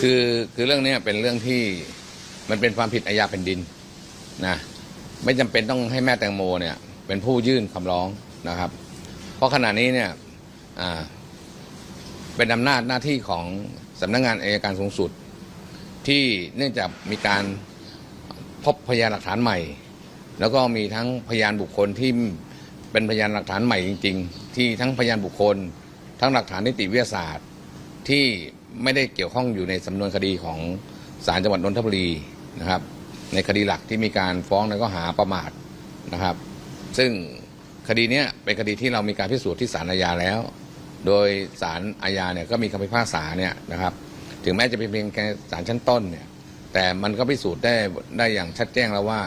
คือคือเรื่องนี้เป็นเรื่องที่มันเป็นความผิดอาญาแผ่นดินนะไม่จำเป็นต้องให้แม่แตงโมเนี่ยเป็นผู้ยื่นคำร้องนะครับ เพราะขณะนี้เนี่ยอ่าเป็นอำนาจหน้าที่ของสำนักงานอายการสูงสุด ที่เนื่องจากมีการพบพยานหลักฐานใหม่ แล้วก็มีทั้งพยานบุคคลที่เป็นพยานหลักฐานใหม่จริง ๆ ที่ทั้งพยานบุคคล ทั้งหลักฐานนิติวิทยาศาสตร์ที่ ไม่ได้เกี่ยวข้องอยู่ในสำนวนคดีของศาลจังหวัดนนทบุรีนะครับ ในคดีหลักที่มีการฟ้องในข้อหาประมาทนะครับ ซึ่งคดีนี้เป็นคดีที่เรามีการพิสูจน์ที่ศาลอาญาแล้ว โดยศาลอาญาเนี่ยก็มีคำพิพากษาเนี่ยนะครับ ถึงแม้จะเป็นเพียงแค่ศาลชั้นต้นเนี่ยแต่มันก็พิสูจน์ได้ได้อย่างชัดแจ้งแล้วว่า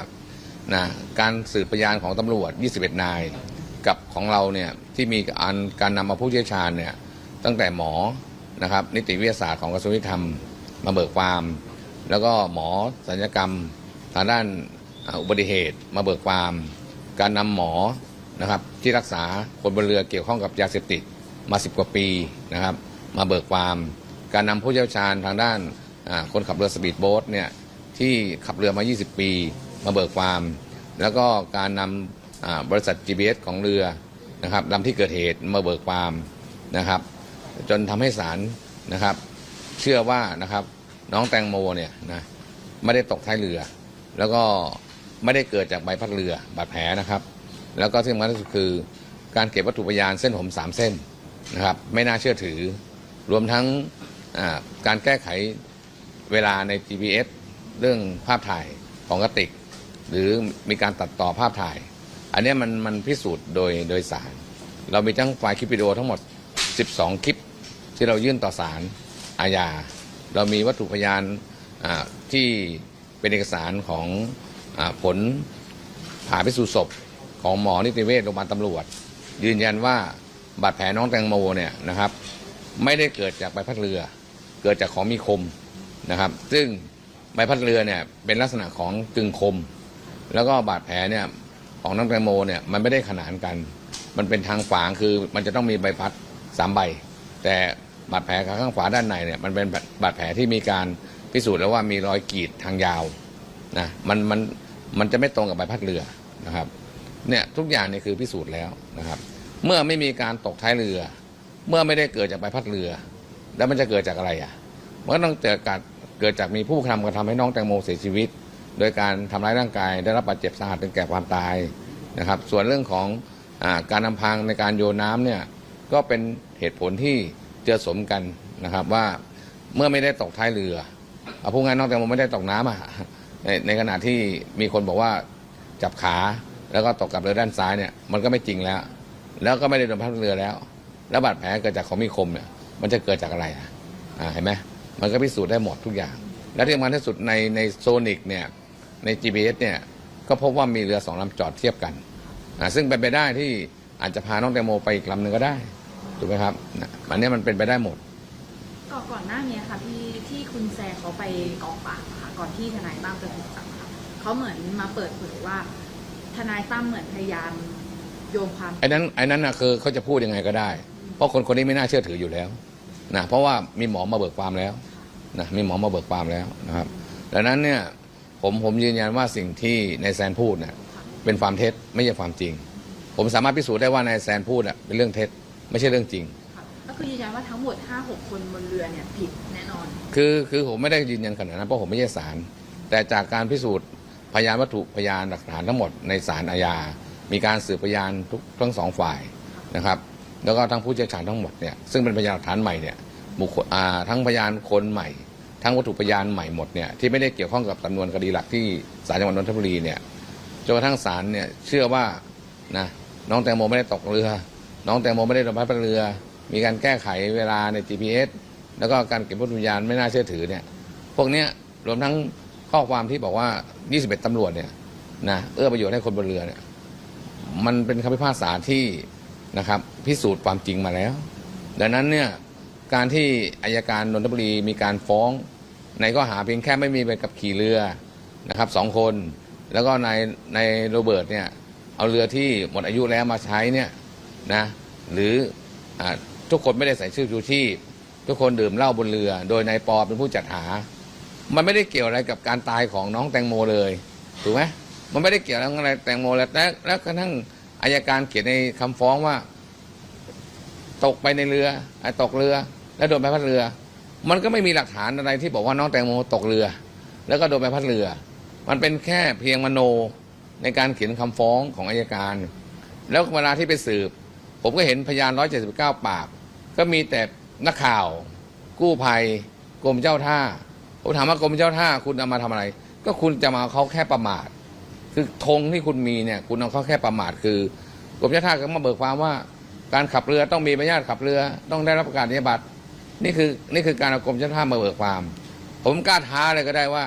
นะการสืบพยานของตำรวจ 21 นาย กับของเราเนี่ยที่มีการการนำมาผู้เชี่ยวชาญเนี่ยตั้งแต่หมอ นะครับ นิติวิทยาศาสตร์ของกระทรวงยุติธรรมมาเบิกความ แล้วก็หมอสัญญกรรมทางด้านอุบัติเหตุมาเบิกความ การนำหมอนะครับที่รักษาคนบนเรือเกี่ยวข้องกับยาเสพติดมาสิบกว่าปีนะครับ มาเบิกความ การนำผู้เชี่ยวชาญทางด้านคนขับเรือสปีดโบ๊ทเนี่ยที่ขับเรือมา 20 ปี มาเบิกความ แล้วก็การนำอ่าบริษัท GPS ของเรือนะครับลำที่เกิดเหตุมาเบิกความนะครับ จนทำให้ศาลนะครับ เชื่อว่านะครับน้องแตงโมเนี่ยนะไม่ได้ตกท้ายเรือ แล้วก็ไม่ได้เกิดจากใบพัดเรือบาดแผลนะครับ แล้วก็ที่สำคัญที่สุดคือการเก็บวัตถุพยานเส้นผมสามเส้นนะครับไม่น่าเชื่อถือ รวมทั้งการแก้ไขเวลาใน GPS เรื่องภาพถ่ายของกติก หรือมีการตัดต่อภาพถ่าย อันนี้มันมันพิสูจน์โดยโดยสาร เรามีทั้งไฟล์คลิปวิดีโอทั้งหมด 12 คลิป ที่เรายื่นต่อศาลอาญา เรามีวัตถุพยานที่เป็นเอกสารของอผลผ่าพิสูจน์ศพของหมอนิติเวชโรงพยาบาลตำรวจ ยืนยันว่าบาดแผลน้องแตงโมเนี่ยนะครับ ไม่ได้เกิดจากใบพัดเรือ เกิดจากของมีคมนะครับ ซึ่งใบพัดเรือเนี่ยเป็นลักษณะของกึ่งคม แล้วก็บาดแผลเนี่ยของน้องแตงโมเนี่ยมันไม่ได้ขนานกัน มันเป็นทางฝางคือมันจะต้องมีใบพัดสามใบ แต่ บาดแผลข้างขวาด้านในเนี่ยมันเป็นบาดแผลที่มีการพิสูจน์แล้วว่ามีรอยกรีดทางยาวนะมันมันมันจะไม่ตรงกับใบพัดเรือนะครับเนี่ยทุกอย่างเนี่ยคือพิสูจน์แล้วนะครับ เมื่อไม่มีการตกท้ายเรือ เมื่อไม่ได้เกิดจากใบพัดเรือ แล้วมันจะเกิดจากอะไรอะมันก็ต้องเกิดการเกิดจากมีผู้ทำกระทำให้น้องแตงโมเสียชีวิต โดยการทำร้ายร่างกาย ได้รับบาดเจ็บสาหัสถึงแก่ความตายนะครับ ส่วนเรื่องของอการนำพังในการโยนน้ำเนี่ยก็เป็นเหตุผลที่ เจอสมกันนะครับว่าเมื่อไม่ได้ตกท้ายเรือเอาพูดง่ายน้องแตงโมไม่ได้ตกน้ำอะในในขณะที่มีคนบอกว่าจับขาแล้วก็ตกกับเรือด้านซ้ายเนี่ยมันก็ไม่จริงแล้ว แล้วก็ไม่ได้โดนพัดเรือแล้ว แล้วบาดแผลเกิดจากของมีคมเนี่ยมันจะเกิดจากอะไรอะเห็นไหมมันก็พิสูจน์ได้หมดทุกอย่าง และที่สำคัญที่สุดในในโซนิกเนี่ยใน GPS เนี่ยก็พบว่ามีเรือสองลำจอดเทียบกันอ่าซึ่งเป็นไปได้ที่อาจจะพาน้องแตงโมไปอีกลำหนึ่งก็ได้ ถูกไหมครับนะอันนี้มันเป็นไปได้หมด ก่อนก่อนหน้านี้ค่ะที่ที่คุณแซนเขาไปกองปราบอะค่ะก่อนที่ทนายตั้มจะถูกจับอะค่ะเขาเหมือนมาเปิดเผยว่า ทนายตั้มเหมือนพยายามโยงความ ไอ้นั้นไอ้นั้นนะคือเขาจะพูดยังไงก็ได้ เพราะคนคนนี้ไม่น่าเชื่อถืออยู่แล้วนะเพราะว่ามีหมอมาเบิกความแล้วนะมีหมอมาเบิกความแล้วนะครับดังนั้นเนี่ยผมผมยืนยันว่าสิ่งที่นายแซนพูดเนี่ยเป็นความเท็จไม่ใช่ความจริง ผมสามารถพิสูจน์ได้ว่านายแซนพูดอะเป็นเรื่องเท็จ ไม่ใช่เรื่องจริงค่ะก็คือยืนยันว่าทั้งหมด 5-6 คนบนเรือเนี่ยผิดแน่นอน คือคือผมไม่ได้ยืนยันขนาดนั้นเพราะผมไม่ใช่ศาลแต่จากการพิสูจน์พยานวัตถุพยานหลักฐานทั้งหมดในศาลอาญา มีการสืบพยานทุกทั้งสองฝ่ายนะครับ แล้วก็ทั้งผู้เชี่ยวชาญทั้งหมดเนี่ยซึ่งเป็นพยานหลักฐานใหม่เนี่ยบุคคลอ่าทั้งพยานคนใหม่ ทั้งวัตถุพยานใหม่หมดเนี่ยที่ไม่ได้เกี่ยวข้องกับสำนวนคดีหลักที่ศาลจังหวัดนนทบุรีเนี่ยจนกระทั่งศาลเนี่ยเชื่อว่านะน้องแตงโมไม่ได้ตกเรือ น้องแตงโมไม่ได้โดนพัดเรือ มีการแก้ไขเวลาใน GPS แล้วก็การเก็บวัตถุพยานไม่น่าเชื่อถือเนี่ย พวกเนี้ยรวมทั้งข้อความที่บอกว่า 21ตำรวจเนี่ยนะเอื้อประโยชน์ให้คนบนเรือเนี่ย มันเป็นคำพิพากษาที่นะครับ พิสูจน์ความจริงมาแล้ว ดังนั้นเนี่ยการที่อายการนนทบุรีมีการฟ้อง ในข้อหาเพียงแค่ไม่มีใบขับขี่เรือนะครับสองคน แล้วก็ในในโรเบิร์ตเนี่ยเอาเรือที่หมดอายุแล้วมาใช้เนี่ย นะหรืออทุกคนไม่ได้ใส่ชื่อชูชีพทุกคนดื่มเหล้าบนเรือ โดยนายปอเป็นผู้จัดหา มันไม่ได้เกี่ยวอะไรกับการตายของน้องแตงโมเลยถูกไหมมันไม่ได้เกี่ยวอะไรแตงโมแล้วแล้วกระทั่งอายการเขียนในคำฟ้องว่า ตกไปในเรืออตกเรือ แล้วโดนใบพัดเรือ มันก็ไม่มีหลักฐานอะไรที่บอกว่าน้องแตงโมตกเรือ แล้วก็โดนใบพัดเรือ มันเป็นแค่เพียงมโนในการเขียนคำฟ้องของอายการ แล้วเวลาที่ไปสืบ ผมก็เห็นพยาน 179 ปาก ก็มีแต่นักข่าว กู้ภัย กรมเจ้าท่า ผมถามว่ากรมเจ้าท่าคุณเอามาทำอะไร ก็คุณจะมาเอาเขาแค่ประมาท คือธงที่คุณมีเนี่ย คุณเอาเขาแค่ประมาท คือกรมเจ้าท่าก็มาเบิกความว่า การขับเรือต้องมีใบอนุญาตขับเรือ ต้องได้รับประกาศนียบัตรนี่คือนี่คือการเอากรมเจ้าท่ามาเบิกความ ผมกล้าท้าเลยก็ได้ว่า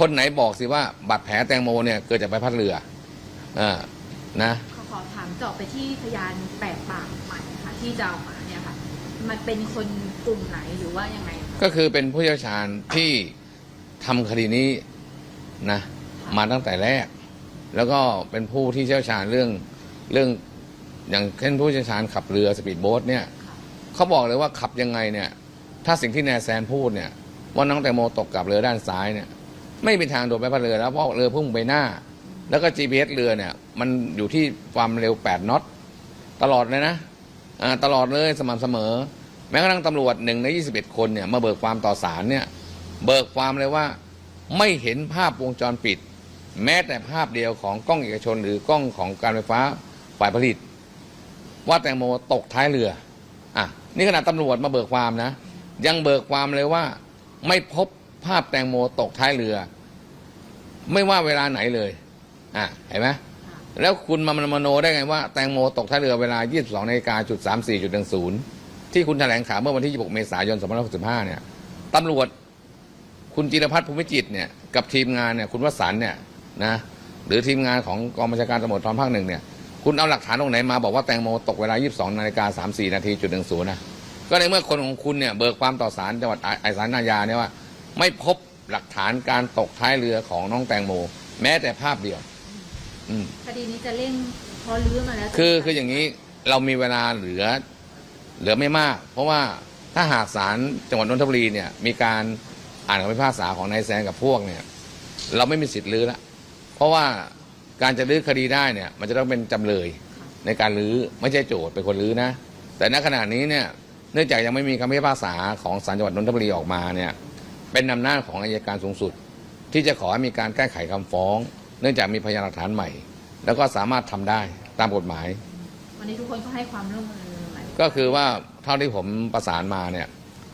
คนไหนบอกสิว่าบาดแผลแตงโมเนี่ยเกิดจากใบพัดเรืออ่านะ ขอขอถามเจาะไปที่พยานแปดปากใหม่ค่ะ ที่จะเอามาเนี่ยค่ะ มันเป็นคนกลุ่มไหนหรือว่ายังไงคะก็คือเป็นผู้เชี่ยวชาญที่ทำคดีนี้นะมาตั้งแต่แรก แล้วก็เป็นผู้ที่เชี่ยวชาญเรื่องเรื่องอย่างเช่นผู้เชี่ยวชาญขับเรือสปีดโบ๊ทเนี่ยค่ะเขาบอกเลยว่าขับยังไงเนี่ยถ้าสิ่งที่แนนแซนพูดเนี่ยว่าน้องแตงโมตกกับเรือด้านซ้ายเนี่ยไม่มีทางโดนไปพัดเรือแล้วเพราะเรือพุ่งไปหน้า แล้วก็ GPS เรือเนี่ย มันอยู่ที่ความเร็ว 8น็อตตลอดเลยนะอ่าตลอดเลยสม่ำเสมอ แม้กระทั่งตำรวจหนึ่งใน 21 คนเนี่ยมาเบิกความต่อศาลเนี่ย เบิกความเลยว่าไม่เห็นภาพวงจรปิด แม้แต่ภาพเดียวของกล้องเอกชน หรือกล้องของการไฟฟ้าฝ่ายผลิต ว่าแตงโมตกท้ายเรืออะนี่ขนาดตำรวจมาเบิกความนะ ยังเบิกความเลยว่า ไม่พบภาพแตงโมตกท้ายเรือ ไม่ว่าเวลาไหนเลย อะเห็นไหมค่ะแล้วคุณมามโนได้ไงว่าแตงโมตกท่าเรือเวลา 22นาฬิกาจุด34จุด10ที่คุณแถลงข่าวเมื่อวันที่ 26 เมษายน 2565 เนี่ยตำรวจคุณจิรพัฒน์ภูมิจิตรเนี่ยกับทีมงานเนี่ยคุณวสันต์เนี่ยนะหรือทีมงานของกองบัญชาการตำรวจตอนภาคหนึ่งเนี่ยคุณเอาหลักฐานตรงไหนมาบอกว่าแตงโมตกเวลา 22นาฬิกา34นาทีจุด10นะก็ในเมื่อคนของคุณเนี่ยเบิกความต่อศาลจังหวัดไอสารนาญาเนี่ยว่า ไม่พบหลักฐานการตกท้ายเรือของน้องแตงโม แม้แต่ภาพเดียว อืม คดีนี้จะเร่งพอรื้อมาแล้วจะคือคืออย่างนี้เรามีเวลาเหลือ เหลือไม่มาก เพราะว่าถ้าหากศาลจังหวัดนนทบุรีเนี่ย มีการอ่านคำพิพากษาของนายแซงกับพวกเนี่ย เราไม่มีสิทธิ์ลื้อละเพราะว่าการจะลื้อคดีได้เนี่ย มันจะต้องเป็นจำเลยในการลื้อไม่ใช่โจทย์เป็นคนลื้อนะ แต่ณขณะนี้เนี่ยเนื่องจากยังไม่มีคำพิพากษาของศาลจังหวัดนนทบุรีออกมาเนี่ย เป็นอำนาจของอายการสูงสุด ที่จะขอให้มีการแก้ไขคำฟ้อง เนื่องจากมีพยานหลักฐานใหม่ แล้วก็สามารถทำได้ตามกฎหมาย วันนี้ทุกคนก็ให้ความร่วมมือไหมก็คือว่าเท่าที่ผมประสานมาเนี่ย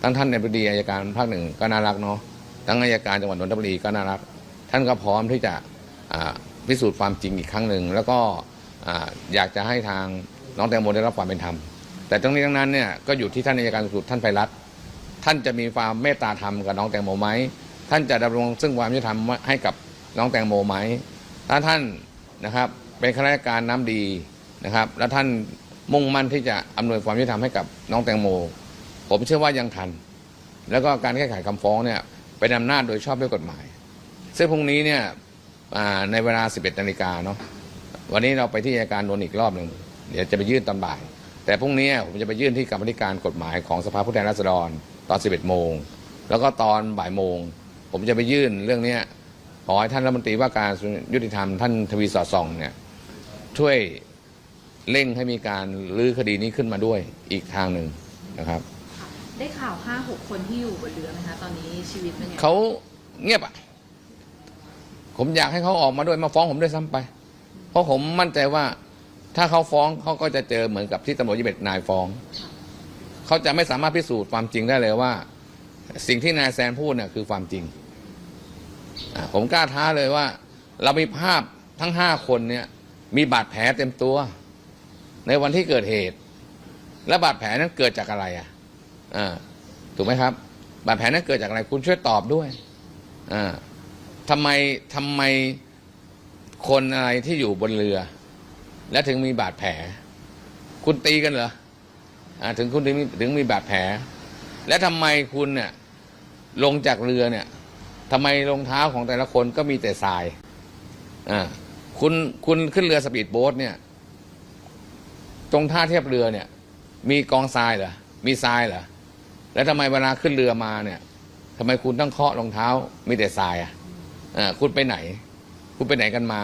ทั้งท่านในบดีอายการภาคหนึ่งก็น่ารักเนาะทั้งอายการจังหวัดนนทบุรีก็น่ารัก ท่านก็พร้อมที่จะอ่าพิสูจน์ความจริงอีกครั้งหนึ่งแล้วก็อ่าอยากจะให้ทางน้องแตงโมได้รับความเป็นธรรม แต่ทั้งนี้ทั้งนั้นเนี่ยก็อยู่ที่ท่านอายการสูงสุดท่านไพรัตน์ท่านจะมีความเมตตาธรรมกับน้องแตงโมไหมท่านจะดำรงซึ่งความยุติธรรมให้กับน้องแตงโมไหม ถ้าท่านนะครับเป็นข้าราชการน้ำดีนะครับ แล้วท่านมุ่งมั่นที่จะอำนวยความยุติธรรมให้กับน้องแตงโม ผมเชื่อว่ายังทัน แล้วก็การแก้ไขคำฟ้องเนี่ยเป็นอำนาจโดยชอบด้วยกฎหมาย ซึ่งพรุ่งนี้เนี่ยในเวลา 11นาฬิกาเนาะวันนี้เราไปที่อัยการโดนอีกรอบหนึ่งเดี๋ยวจะไปยื่นตอนบ่าย แต่พรุ่งนี้ผมจะไปยื่นที่กรรมธิการกฎหมายของสภาผู้แทนราษฎรตอน 11 โมง แล้วก็ตอนบ่ายโมง ผมจะไปยื่นเรื่องเนี้ย ขอให้ท่านรัฐมนตรีว่าการยุติธรรมท่านทวีสอดส่องเนี่ยช่วยเร่งให้มีการลื้อคดีนี้ขึ้นมาด้วยอีกทางหนึ่งนะครับค่ะได้ข่าวห้าหกคนที่อยู่บนเรือไหมคะตอนนี้ชีวิตเป็นยังไงเขาเงียบอะ ผมอยากให้เขาออกมาด้วยมาฟ้องผมด้วยซ้ำไป เพราะผมมั่นใจว่าถ้าเขาฟ้องเขาก็จะเจอเหมือนกับที่ตำรวจยี่สิบนายฟ้อง เขาจะไม่สามารถพิสูจน์ความจริงได้เลยว่า สิ่งที่นายแซนพูดเนี่ยคือความจริงอะ ผมกล้าท้าเลยว่า เรามีภาพทั้งห้าคนเนี่ยมีบาดแผลเต็มตัว ในวันที่เกิดเหตุ และบาดแผลนั้นเกิดจากอะไรอะอ่าถูกไหมครับ บาดแผลนั้นเกิดจากอะไรคุณช่วยตอบด้วยอ่าทำไมทำไมคนอะไรที่อยู่บนเรือ และถึงมีบาดแผล คุณตีกันเหรออ่าถึงคุณถึงมีถึงมีบาดแผล และทำไมคุณเนี่ยลงจากเรือเนี่ย ทำไมรองเท้าของแต่ละคนก็มีแต่ทรายอ่าคุณคุณขึ้นเรือสปีดโบ๊ทเนี่ย ตรงท่าเทียบเรือเนี่ย มีกองทรายเหรอมีทรายเหรอแล้วทำไมเวลาขึ้นเรือมาเนี่ยทำไมคุณต้องเคาะรองเท้า มีแต่ทรายอะเออคุณไปไหน คุณไปไหนกันมา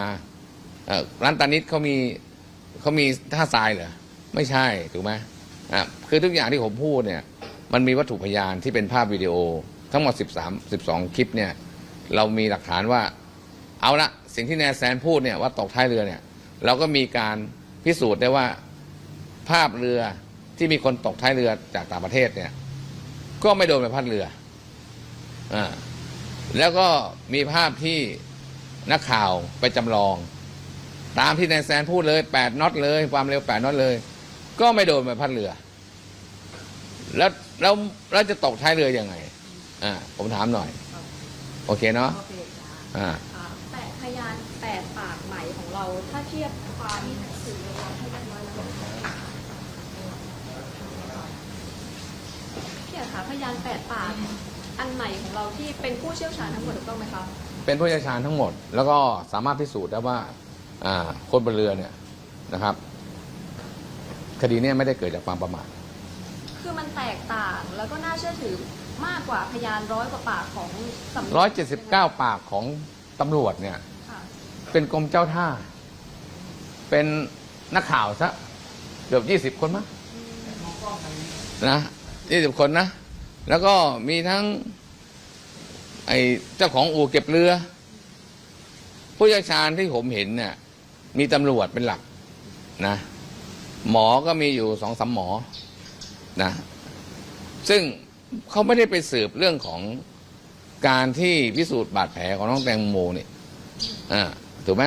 เออร้านตานิดเขามีเขามีท่าทรายเหรอไม่ใช่ถูกไหมอะคือทุกอย่างที่ผมพูดเนี่ย มันมีวัตถุพยานที่เป็นภาพวิดีโอ ทั้งหมด 13 12 คลิปเนี่ยเรามีหลักฐานว่า เอาละสิ่งที่แนแซนพูดเนี่ยว่าตกท้ายเรือเนี่ย เราก็มีการพิสูจน์ได้ว่าภาพเรือที่มีคนตกท้ายเรือจากต่างประเทศเนี่ย ก็ไม่โดนใบพัดเรืออ่าแล้วก็มีภาพที่นักข่าวไปจำลอง ตามที่นายแซนพูดเลยแปดน็อตเลย ความเร็วแปดน็อตเลย ก็ไม่โดนใบพัดเรือ แล้วแล้วแล้วจะตกท้ายเรืออยังไง อ่าผมถามหน่อย โอเคเนาะโอเคจ้าอ่าค่ะแต่พยานแปดปากใหม่ของเรา ถ้าเทียบความที่สื่อเราให้กันน้อยแล้วพี่อะค่ะพยานแปดปากอันใหม่ของเราที่เป็นผู้เชี่ยวชาญทั้งหมดถูกต้องไหมคะเป็นผู้เชี่ยวชาญทั้งหมด แล้วก็สามารถพิสูจน์ได้ว่าอ่าคนบนเรือเนี่ยนะครับ คดีเนี้ไม่ได้เกิดจากความประมาท คือมันแตกต่างแล้วก็น่าเชื่อถือมากกว่าพยานร้อยกว่าปากของสำนวนร้อยเจ็ดสิบเก้าปากของตำรวจเนี่ย ค่ะเป็นกรมเจ้าท่า เป็นนักข่าวซะเกือบยี่สิบ20 คนมั้งนะยี่สิบคนนะ แล้วก็มีทั้ง ไอ้เจ้าของอู่เก็บเรือ ผู้เชี่ยวชาญที่ผมเห็นเนี่ยมีตำรวจเป็นหลักนะ หมอก็มีอยู่สองสามหมอ นะซึ่งเขาไม่ได้ไปสืบเรื่องของการที่พิสูจน์บาดแผลของน้องแตงโมเนี่ยอ่าถูกไหม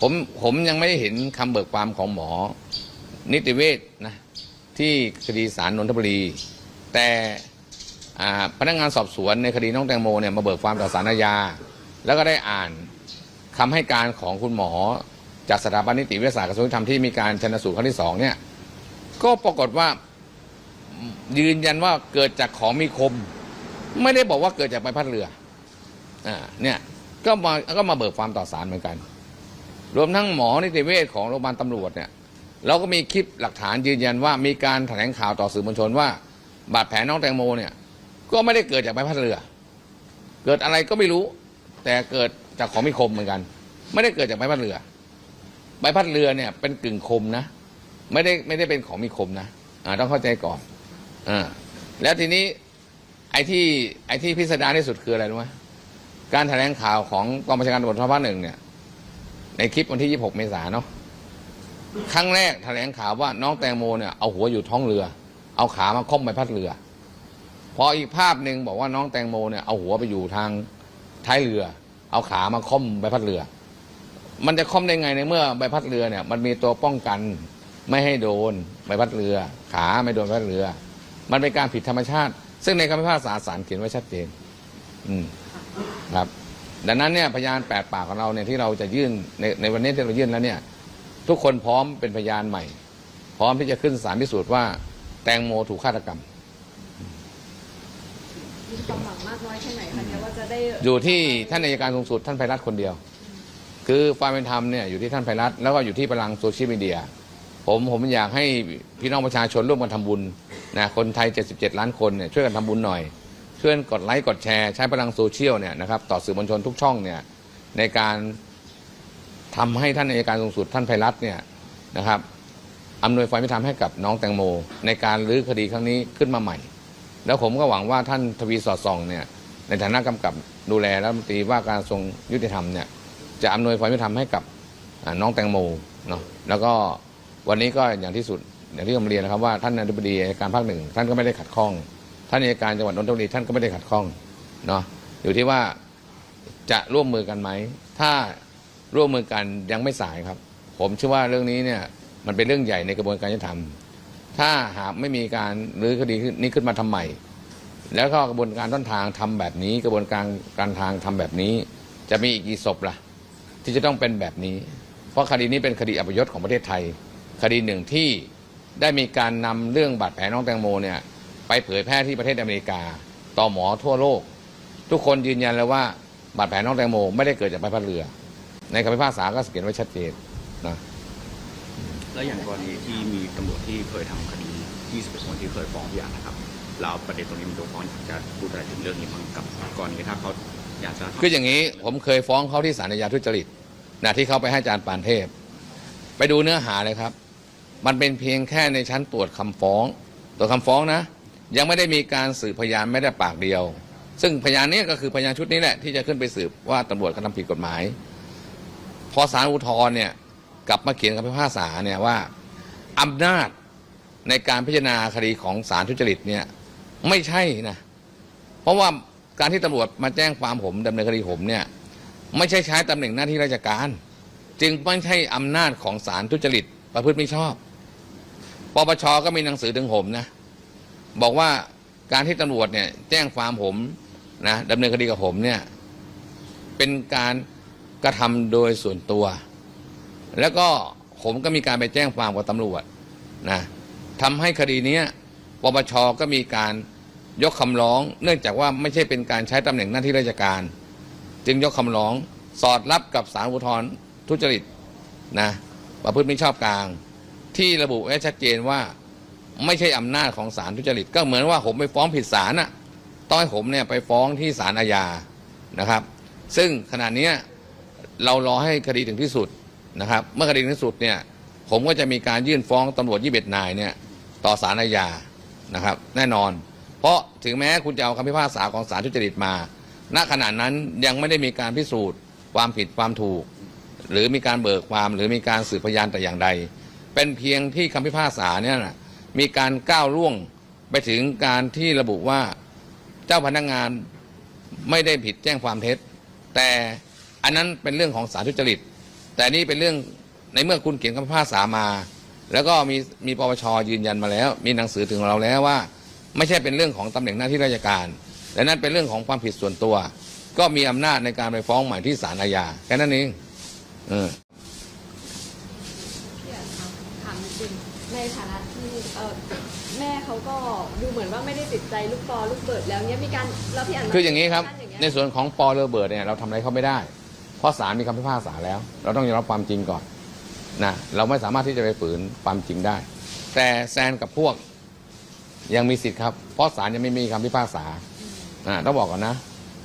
ผมผมยังไม่ได้เห็นคำเบิกความของหมอ นิติเวชนะที่คดีสารนนทบุรี แต่พนักงานสอบสวนในคดีน้องแตงโมเนี่ยมาเบิกความต่อสารอาญาแล้วก็ได้อ่านคำให้การของคุณหมอ จากสถาบันนิติวิทยาศาสตร์กระทรวงยุติธรรมที่มีการชนสูตรครั้งที่สองเนี่ยก็ปรากฏว่า ยืนยันว่าเกิดจากของมีคม ไม่ได้บอกว่าเกิดจากใบพัดเรืออ่าเนี่ยก็มาก็มาเบิกความต่อศาลเหมือนกัน รวมทั้งหมอนิติเวชของโรงพยาบาลตำรวจเนี่ยเราก็มีคลิปหลักฐานยืนยันว่ามีการแถลงข่าวต่อสื่อมวลชนว่า บาดแผลน้องแตงโมเนี่ย ก็ไม่ได้เกิดจากใบพัดเรือ เกิดอะไรก็ไม่รู้ แต่เกิดจากของมีคมเหมือนกัน ไม่ได้เกิดจากใบพัดเรือ ใบพัดเรือเนี่ยเป็นกึ่งคมนะ ไม่ได้ไม่ได้เป็นของมีคมนะอ่าต้องเข้าใจก่อน อ่าแล้วทีนี้ไอ้ที่ไอ้ที่พิสดารที่สุดคืออะไรรู้ไหมการแถลงข่าวของกองบัญชาการตำรวจภาคหนึ่งเนี่ย ในคลิปวันที่ 26 เมษายนเนาะครั้งแรกแถลงข่าวว่าน้องแตงโมเนี่ยเอาหัวอยู่ท้องเรือ เอาขามาค่อมใบพัดเรือ พออีกภาพหนึ่งบอกว่าน้องแตงโมเนี่ยเอาหัวไปอยู่ทางท้ายเรือ เอาขามาค่อมใบพัดเรือ มันจะค่อมได้ไงในเมื่อใบพัดเรือเนี่ย มันมีตัวป้องกันไม่ให้โดนใบพัดเรือ ขาไม่โดนใบพัดเรือ มันเป็นการผิดธรรมชาติ ซึ่งในคำพิพากษาศาลเขียนไว้ชัดเจน อืมครับ ดังนั้นเนี่ยพยานแปดปากของเราเนี่ยที่เราจะยื่นในในวันนี้ที่เรายื่นแล้วเนี่ย ทุกคนพร้อมเป็นพยานใหม่ พร้อมที่จะขึ้นศาลพิสูจน์ว่า แตงโมถูกฆาตกรรม มีความหวังมากน้อยแค่ไหนคะเนี่ยว่าจะได้อยู่ที่ท่านอัยการสูงสุดท่านไพรัตน์คนเดียว คือความเป็นธรรมเนี่ยอยู่ที่ท่านไพรัตน์แล้วก็อยู่ที่พลังโซเชียลมีเดีย ผมผมอยากให้พี่น้องประชาชนร่วมกันทำบุญนะคนไทย 77 ล้านคนเนี่ยช่วยกันทำบุญหน่อย ช่วยกันกดไลค์กดแชร์ใช้พลังโซเชียลเนี่ยนะครับต่อสื่อมวลชนทุกช่องเนี่ยในการทำให้ท่านอัยการสูงสุดท่านไพรัตเนี่ยนะครับอำนวยความยุติธรรมให้กับน้องแตงโม ในการรื้อคดีครั้งนี้ขึ้นมาใหม่ แล้วผมก็หวังว่าท่านทวีสอดส่องเนี่ยในฐานะกำกับดูแลรัฐมนตรีว่าการกระทรวงยุติธรรมเนี่ยจะอำนวยความยุติธรรมให้กับน้องแตงโมเนาะแล้วก็ วันนี้ก็อย่างที่สุดอย่างที่ผมเรียนนะครับว่าท่านอธิบดีการภาคหนึ่งท่านก็ไม่ได้ขัดข้อง ท่านอัยการจังหวัดนนทบุรีท่านก็ไม่ได้ขัดข้องเนาะอยู่ที่ว่าจะร่วมมือกันไหม ถ้าร่วมมือกันยังไม่สายครับ ผมเชื่อว่าเรื่องนี้เนี่ยมันเป็นเรื่องใหญ่ในกระบวนการยุติธรรม ถ้าหากไม่มีการรื้อคดีนี้ขึ้นมาทำใหม่ แล้วก็กระบวนการต้นทางทำแบบนี้ กระบวนการการทางทำแบบนี้ จะมีอีกกี่ศพล่ะ ที่จะต้องเป็นแบบนี้ เพราะคดีนี้เป็นคดีอัปยศของประเทศไทย คดีหนึ่งที่ได้มีการนำเรื่องบาดแผลน้องแตงโมเนี่ยไปเผยแพร่ที่ประเทศอเมริกา ต่อหมอทั่วโลก ทุกคนยืนยันแล้วว่าบาดแผลน้องแตงโมไม่ได้เกิดจากใบพัดเรือ ในคำพิพากษาก็เขียนไว้ชัดเจนนะแล้วอย่างกรณีที่มีตำรวจที่เคยทำคดี21คนที่เคยฟ้องพี่อันนะครับเราเอาประเด็นตรงนี้มาดูฟ้องอยากจะพูดอะไรถึงเรื่องนี้บ้างกับก่อนนี้ถ้าเขาอยากจะคืออย่างนี้ผมเคยฟ้องเขาที่ศาลอาญาทุจริตนะที่เขาไปให้อาจารย์ปานเทพ ไปดูเนื้อหาเลยครับ มันเป็นเพียงแค่ในชั้นตรวจคำฟ้องตรวจคำฟ้องนะ ยังไม่ได้มีการสืบพยานไม่ได้ปากเดียว ซึ่งพยานนี้ก็คือพยานชุดนี้แหละที่จะขึ้นไปสืบว่าตำรวจกระทำผิดกฎหมาย พอศาลอุทธรณ์เนี่ยกลับมาเขียนคำพิพากษาเนี่ยว่าอำนาจในการพิจารณาคดีของศาลทุจริตเนี่ยไม่ใช่นะเพราะว่าการที่ตำรวจมาแจ้งความผมดำเนินคดีผมเนี่ยไม่ใช่ใช้ตำแหน่งหน้าที่ราชการ จึงไม่ใช่อำนาจของศาลทุจริตประพฤติไม่ชอบ ปปชก็มีหนังสือถึงผมนะ บอกว่าการที่ตำรวจเนี่ย แจ้งความผมนะดำเนินคดีกับผมเนี่ย เป็นการกระทำโดยส่วนตัว แล้วก็ผมก็มีการไปแจ้งความกับตำรวจนะทำให้คดีนี้ปปชก็มีการยกคำร้อง เนื่องจากว่าไม่ใช่เป็นการใช้ตำแหน่งหน้าที่ราชการ จึงยกคำร้อง สอดรับกับสารอุทธรณ์ทุจริตนะประพฤติไม่ชอบกลาง ที่ระบุไว้ชัดเจนว่าไม่ใช่อำนาจของศาลทุจริต ก็เหมือนว่าผมไปฟ้องผิดศาลน่ะต้องให้ผมเนี่ยไปฟ้องที่ศาลอาญานะครับ ซึ่งขณะนี้เรารอให้คดีถึงที่สุดนะครับ เมื่อคดีถึงที่สุดเนี่ยผมก็จะมีการยื่นฟ้องตำรวจยี่สิบนายเนี่ยต่อศาลอาญานะครับ แน่นอน เพราะถึงแม้คุณจะเอาคำพิพากษาของศาลทุจริตมา ณขณะนั้นยังไม่ได้มีการพิสูจน์ ความผิดความถูก หรือมีการเบิกความหรือมีการสืบพยานแต่อย่างใด เป็นเพียงที่คำพิพากษาเนี่ยนะมีการก้าวล่วงไปถึงการที่ระบุว่าเจ้าพนักงานไม่ได้ผิดแจ้งความเท็จ แต่อันนั้นเป็นเรื่องของสารทุจริต แต่นี่เป็นเรื่องในเมื่อคุณเขียนคำพิพากษามา แล้วก็มีมีปปชยืนยันมาแล้ว มีหนังสือถึงเราแล้วว่า ไม่ใช่เป็นเรื่องของตำแหน่งหน้าที่ราชการและนั่นเป็นเรื่องของความผิดส่วนตัว ก็มีอำนาจในการไปฟ้องใหม่ที่ศาลอาญาแค่นั้นเองเออ พี่อันคะถามจริงในฐานะที่เอ่อแม่ เขาก็ดูเหมือนว่าไม่ได้ติดใจลูกปอลูกเบิร์ดแล้วเนี้ยมีการแล้วพี่อันคืออย่างนี้ครับท่อย่างเงี้ยในส่วนของปอเลอเบิร์ดเนี่ยเราทำอะไรเขาไม่ได้ เพราะศาลมีคำพิพากษาแล้ว เราต้องยอมรับความจริงก่อนนะเราไม่สามารถที่จะไปฝืนความจริงได้ แต่แซนกับพวกยังมีสิทธิ์ครับเพราะศาลยังไม่มีคำพิพากษาอ่าต้องบอกก่อนนะ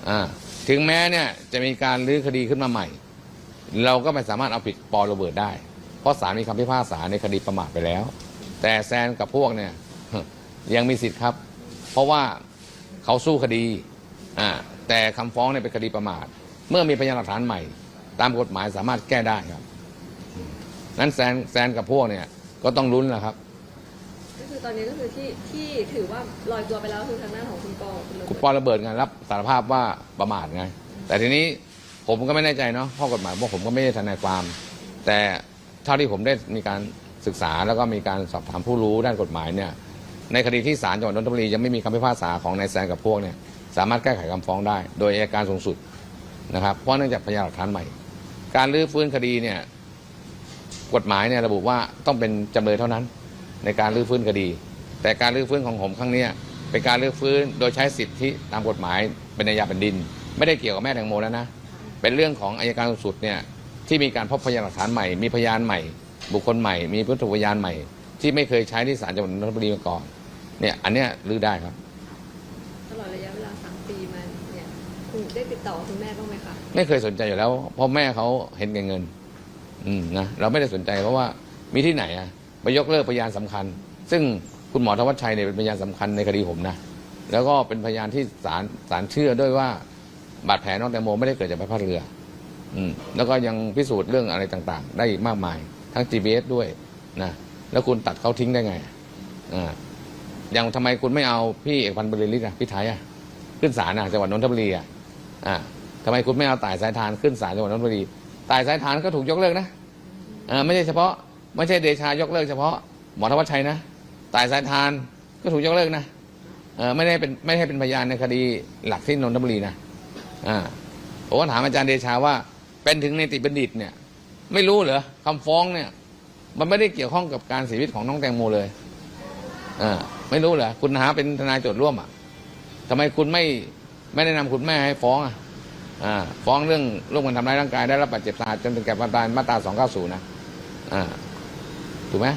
อ่าถึงแม้เนี่ยจะมีการลื้อคดีขึ้นมาใหม่ เราก็ไม่สามารถเอาผิดปอโรเบิร์ตได้ เพราะศาลมีคำพิพากษาในคดีประมาทไปแล้ว แต่แซนกับพวกเนี่ย ยังมีสิทธิ์ครับ เพราะว่าเขาสู้คดีอ่าแต่คำฟ้องเนี่ยเป็นคดีประมาท เมื่อมีพยานหลักฐานใหม่ ตามกฎหมายสามารถแก้ได้ครับอืมนั้นแซนแซนกับพวกเนี่ยก็ต้องลุ้นนะครับ ก็คือตอนนี้ก็คือที่ที่ถือว่าลอยตัวไปแล้วคือทางด้านของคุณปอคุณโรคุณเบิร์ตปอระเบิดไงรับสารภาพว่าประมาทไง แต่ทีนี้ผมก็ไม่แน่ใจเนาะข้อกฎหมายเพราะผมก็ไม่ได้ทนายความ แต่เท่าที่ผมได้มีการศึกษาแล้วก็มีการสอบถามผู้รู้ด้านกฎหมายเนี่ย ในคดีที่ศาลจังหวัดนนทบุรียังไม่มีคำพิพากษาของนายแซนกับพวกเนี่ยสามารถแก้ไขคำฟ้องได้ โดยอัยการสูงสุดนะครับเพราะเนื่องจากพยานหลักฐานใหม่ การรื้อฟื้นคดีเนี่ยกฎหมายเนี่ยระบุว่าต้องเป็นจำเลยเท่านั้น ในการรื้อฟื้นคดี แต่การรื้อฟื้นของผมครั้งนี้เป็นการรื้อฟื้นโดยใช้สิทธิตามกฎหมายเป็นอาญาแผ่นดิน ไม่ได้เกี่ยวกับแม่แตงโมแล้วนะเป็นเรื่องของอายการสูงสุดเนี่ยที่มีการพบพยานหลักฐานใหม่ มีพยานใหม่ บุคคลใหม่ มีวัตถุพยานใหม่ ที่ไม่เคยใช้ที่ศาลจังหวัดนนทบุรีมาก่อน เนี่ย อันเนี้ยรื้อได้ครับ ตลอดระยะเวลาสามปีมาเนี่ยคุณได้ติดต่อคุณแม่บ้างไหมคะไม่เคยสนใจอยู่แล้วเพราะแม่เขาเห็นแก่เงิน อืมนะเราไม่ได้สนใจเพราะว่ามีที่ไหนอะไปยกเลิกพยานสำคัญ ซึ่งคุณหมอธวัชชัยเนี่ยเป็นพยานสำคัญในคดีผมนะแล้วก็เป็นพยานที่ศาลศาลเชื่อด้วยว่าบาดแผลน้องแตงโมไม่ได้เกิดจากใบพัดเรือ อืมแล้วก็ยังพิสูจน์เรื่องอะไรต่างๆ ได้อีกมากมาย ทั้ง GPS ด้วยนะ แล้วคุณตัดเขาทิ้งได้ไงอ่าอย่างทำไมคุณไม่เอาพี่เอกพันธ์บริลิตอะพี่ไทยอะขึ้นศาลอะจังหวัดนนทบุรีอะอ่าทำไมคุณไม่เอาตายสายทานขึ้นศาลจังหวัดนนทบุรีตายสายทานก็ถูกยกเลิกนะอ่าไม่ใช่เฉพาะ ไม่ใช่เดชายกเลิกเฉพาะหมอธวัชชัยนะตายสายทานก็ถูกยกเลิกนะเออไม่ได้เป็นไม่ให้เป็นพยานในคดีหลักที่นนทบุรีนะอ่าผมก็ถามอาจารย์เดชาว่า เป็นถึงในติบัณฑิตเนี่ย ไม่รู้เหรอคำฟ้องเนี่ย มันไม่ได้เกี่ยวข้องกับการเสียชีวิตของน้องแตงโมเลยอ่าไม่รู้เหรอคุณหาเป็นทนายโจทย์ร่วมอะทำไมคุณไม่ไม่แนะนำคุณแม่ให้ฟ้องอะอ่าฟ้องเรื่องร่วมกันทำร้ายร่างกายได้รับบาดเจ็บสาหัสจนถึงแก่ความตายมาตราสองเก้าศูนย์นะอ่าถูกไหม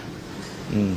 อืม